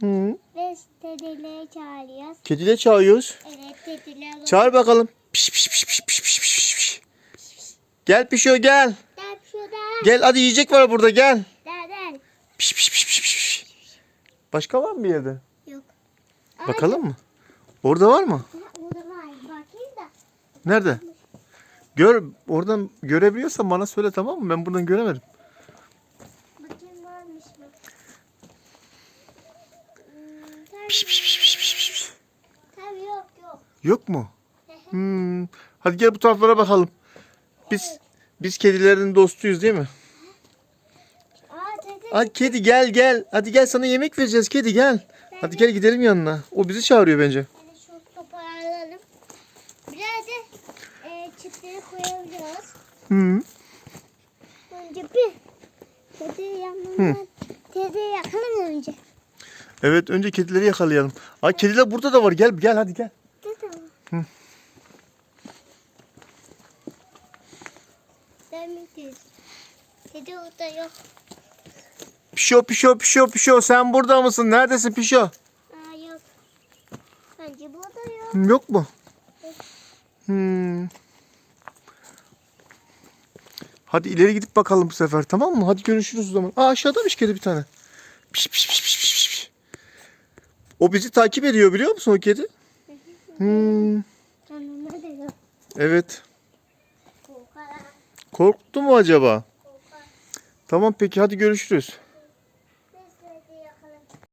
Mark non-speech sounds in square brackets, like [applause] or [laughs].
Hı. Ve dedeleri çağırıyoruz. Kedileri çağırıyoruz. Evet dediler. Çağır bakalım. Piş piş piş piş piş piş piş piş. Gel pişiyor gel. Gel şurada. Gel hadi yiyecek var burada gel. Gel gel. Piş piş piş piş piş. Başka var mı bir yerde? Yok. Bakalım mı? Orada var mı? Ha, Burada var. Bakayım da. Nerede? Gör oradan görebiliyorsan bana söyle tamam mı? Ben buradan göremedim. Bakayım varmış mı? Hmm, tabii, Piş piş piş piş piş piş, tabii yok yok. Yok mu? [laughs] Hmm. Hadi gel bu taraflara bakalım. Biz biz kedilerin dostuyuz değil mi? Hadi kedi gel gel. Hadi gel sana yemek vereceğiz kedi gel. Hadi gel gidelim yanına. O bizi çağırıyor bence. Hadi şu toparlayalım. Biraz da e, çiftleri koyabiliriz. Hı. Önce bir. Dede yanından. Dede yakalım önce. Evet önce kedileri yakalayalım. Ay kediler burada da var. Gel gel hadi gel. Hı. Dede orada yok. Pişo pişo pişo pişo sen burada mısın? Neredesin pişo? Aa yok. Bence burada yok. Yok mu? Hmm. Hadi ileri gidip bakalım bu sefer tamam mı? Hadi görüşürüz o zaman. Aa aşağıdamış kedi bir tane. Piş piş piş. O bizi takip ediyor biliyor musun o kedi? Hmm. Evet. Korktu mu acaba? Tamam peki hadi görüşürüz.